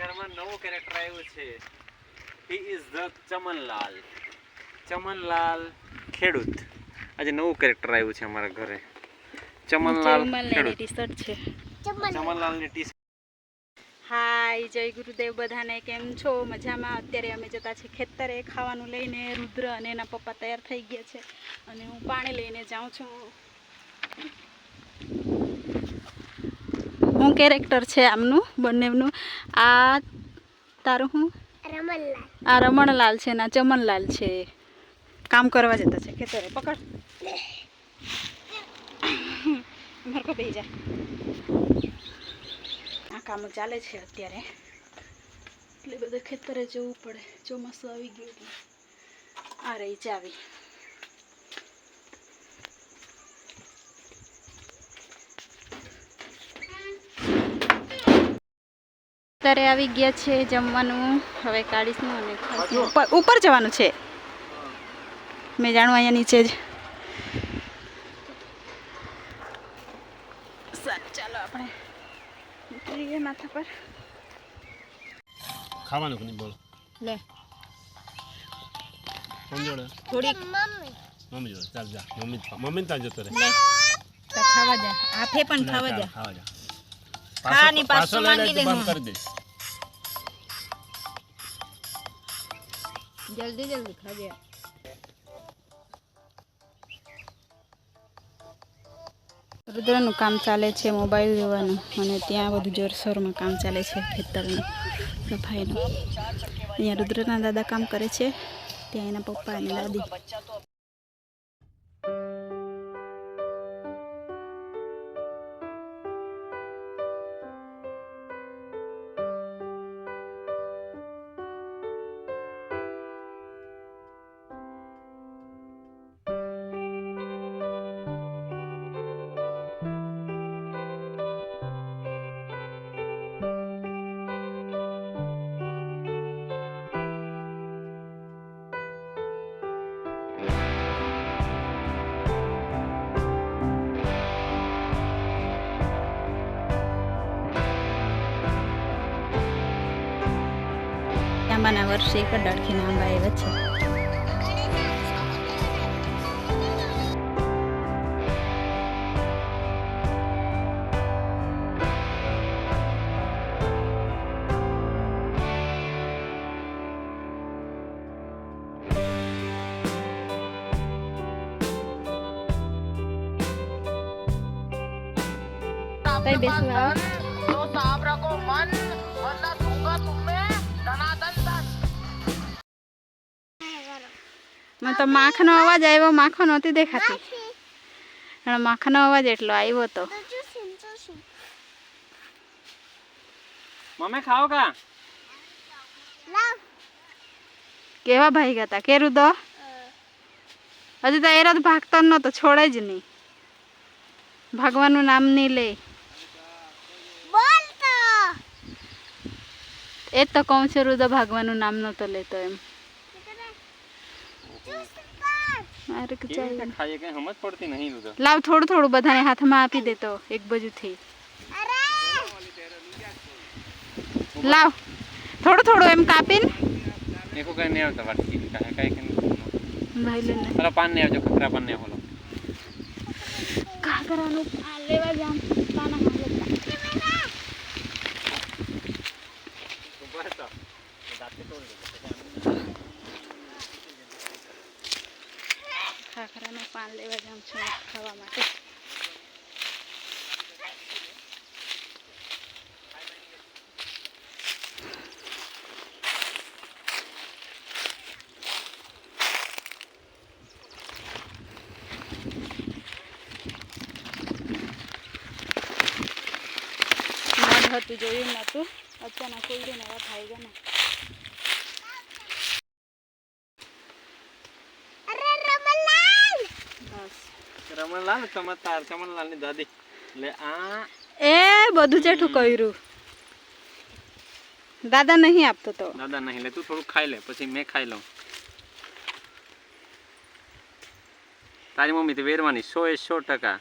ઘરમાં નવો કેરેક્ટર આવ્યો છે. He is the Chamanlal. Chamanlal ખેડૂત. આજે નવું કેરેક્ટર આવ્યું છે અમારા ઘરે. ચમનલાલ ખેડૂત. ટી શર્ટ છે. ચમનલાલની ટી હાય જય ગુરુદેવ બધાને કેમ છો? મજામાં? અત્યારે અમે જતા છીએ ખેતરે ખાવાનું લઈને. રુદ્ર અને એના પપ્પા તૈયાર થઈ ગયા છે. અને હું પાણી લઈને જાઉં છું. હું કેરેક્ટર છે આમનું બંનેનું આ તારું હું? આ રમણલાલ છે ને આ ચમનલાલ છે. કામ કરવા જતા છે. ખેતરે પકડ. મારે બે જા. આ કામ ચાલે છે અત્યારે. એટલે બધે ખેતરે જવું પડે. ચોમાસું આવી ગયું આ રહી ચાવી. અત્યારે આવી ગયા છે જમવાનું. હવે કાઢીશું અને ઉપર ઉપર જવાનું છે. મેં જાણું અહીંયા નીચે જ. સારું ચાલો આપણે ઉતરીએ માથા પર. ખાવાનું નહીં બોલ? લે. કોણ જોડે? થોડીક. મમ્મી. જોડે ચાલ જા. મમ્મી મમ્મી ત્યાં જતો રહે. લે. ખાવા જા. આફે પણ ખાવા જા. ખાવા જા. ખાવાની પાછો લઈ માંગી લે. બંધ કરી દઈશ. જલ્દી જલ્દી ખાજે. રુદ્રનું કામ ચાલે છે, મોબાઈલ જોવાનું. અને ત્યાં બધું જોરશોરમાં કામ ચાલે છે, ખેતરનું, સફાઈનું. અહીંયા રુદ્રના દાદા કામ કરે છે, ત્યાં એના પપ્પા અને દાદી. વર્ષે એક જ ડાળખીના આંબા આવ્યા છે. કઈ બેસવા આવો? મને. તો માખનો અવાજ આવ્યો માખો નહોતી દેખાતી. માખનો અવાજ એટલો આવ્યો તો. મમ્મી ખાઓ કા? કેવા ભાઈ ગયા તા? કેરું તો? હજી તો એરો તો ભાગતો નહોતો છોડે જ નહીં. ભાગવાનું નામ નહીં લે. એ જ તો કહું છું રુદો ભાગવાનું નામ નહોતો લેતો એમ મારે કે કેવી રીતે ચાલ. ખાઈએ કઈ સમજ પડતી નહીં રુદ્ર લાવ થોડું થોડું બધાને હાથમાં આપી દેતો એક બાજુથી લાવ. થોડું થોડું એમ કાપીને. એકો કઈ નહીં આવતા વાટકી કાંઈ કાંઈ ભાઈ લે પેલો પાન નહીં આવજો ખતરા પાન નહીં બોલો આ લેવા જામ પાના હાલે હતું જોયું નહોતું અચાનક કોઈ એવા ભાઈ ગયા ને રમણલાલ ચમત્કાર ચમનલાલની દાદી. એટલે આ એ બધું જેઠું કર્યું. દાદા નહીં આપતો તો. દાદા નહીં લે તું થોડું ખાઈ લે પછી મેં ખાઈ લઉં. તારી મમ્મી તો વેરવાની સો એ સો ટકા.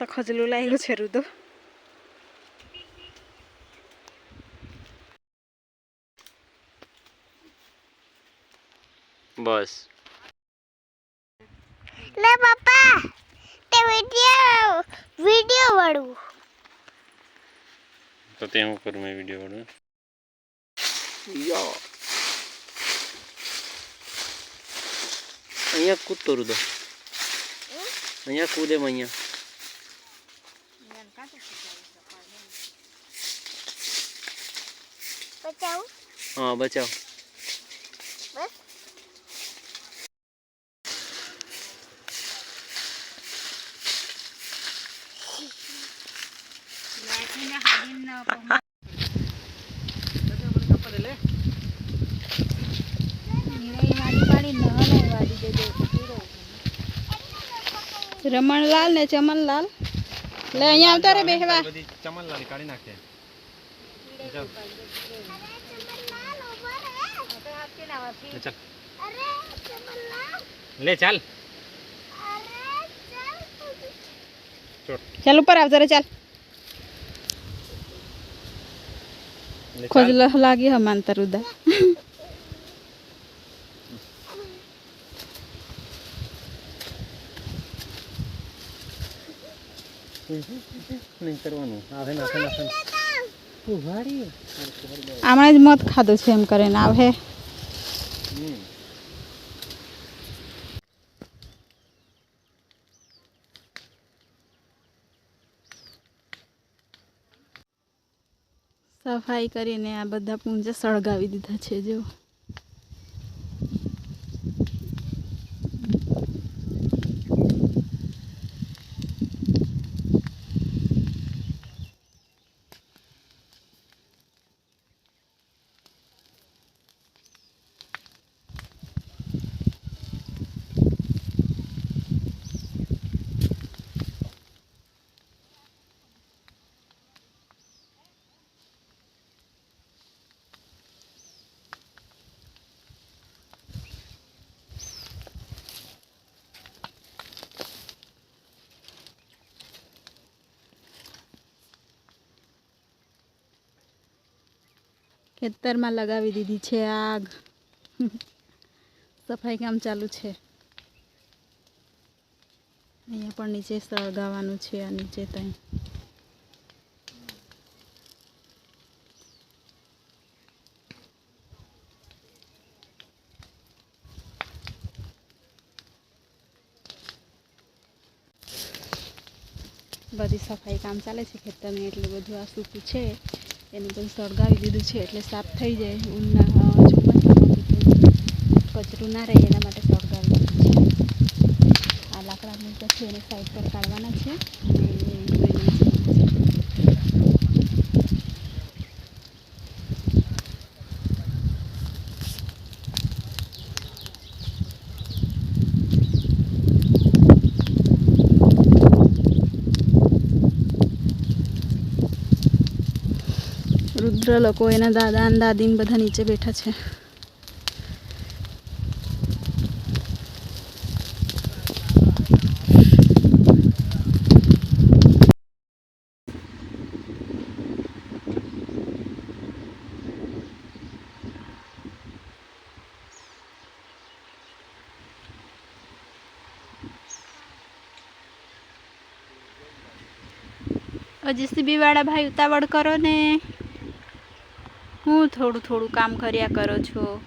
તો ખજલું લાગ્યું છે રુદો બસ લે પપ્પા તે વિડિયો વિડિયો વાળું તો તે હું કરું મેં વીડિયો વાળું યો અહીંયા કૂદતો રુદો અહીંયા કૂદે અહીંયા હા બચાવ. રમણલાલ ને ચમનલાલ. લે અહીંયા આવતા રે બેહવા. ચમનલાલ કાઢી નાખે ચાલ ચાલ અરે ચમનલાલ લે ચાલ. અરે ચાલ. ચાલ ઉપર આવ જરા ચાલ. ખોજલ લાગી હમાન તરુદા નહીં કરવાનું. આવે ને આવે આમણે જ મત ખાધું છે એમ કરીને. આવે સફાઈ કરીને આ બધા પૂંજા સળગાવી દીધા છે, જો. ખેતરમાં લગાવી દીધી છે આગ. સફાઈ કામ ચાલુ છે. અહીંયા પણ નીચે સળગાવવાનું છે આ નીચે ત્યાં બધી સફાઈ કામ ચાલે છે ખેતરની, એટલું બધું આ સૂકું છે. એને પણ સળગાવી દીધું છે એટલે સાફ થઈ જાય, ઊનના કચરું ના રહે એના માટે સળગાવી દીધું છે. આ લાકડા મૂક્યા છે એને સાઈડ પર કાઢવાના છે અને એને ધોઈ નાખવાના છે. રુદ્ર લોકો એના દાદા અને દાદીને બધા નીચે બેઠા છે. જીસીબી વાળા ભાઈ ઉતાવળ કરો ને. હું થોડું થોડું કામ કર્યા કરો છો?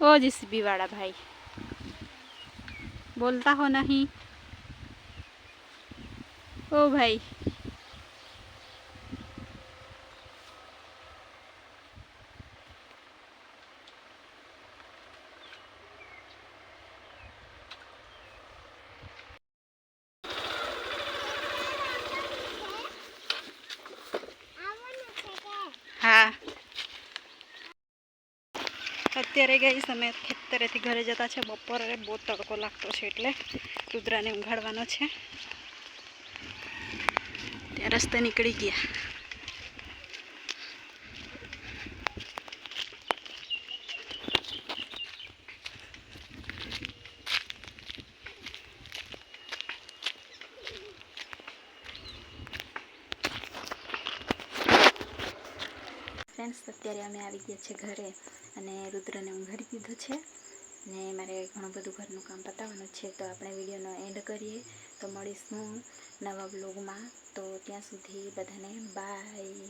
ઓ જીસીબી વાળા ભાઈ. બોલતા હો નહીં. ઓ ભાઈ હા. અત્યારે ગઈ અમે ખેતરેથી ઘરે જતા છે. બપોરે બહુ તડકો લાગતો છે એટલે રુદ્રાને ઊંઘાડવાનો છે. ત્યાં રસ્તે નીકળી ગયા. ફ્રેન્ડ્સ, અત્યારે અમે આવી ગયા છે ઘરે અને રુદ્રને ઊંઘાડી દીધો છે ને મારે ઘણું બધું ઘરનું કામ પતાવવાનું છે, તો આપણે વિડીયોનો એન્ડ કરીએ. તો મળીશું નવા બ્લોગમાં તો ત્યાં સુધી બધાને બાય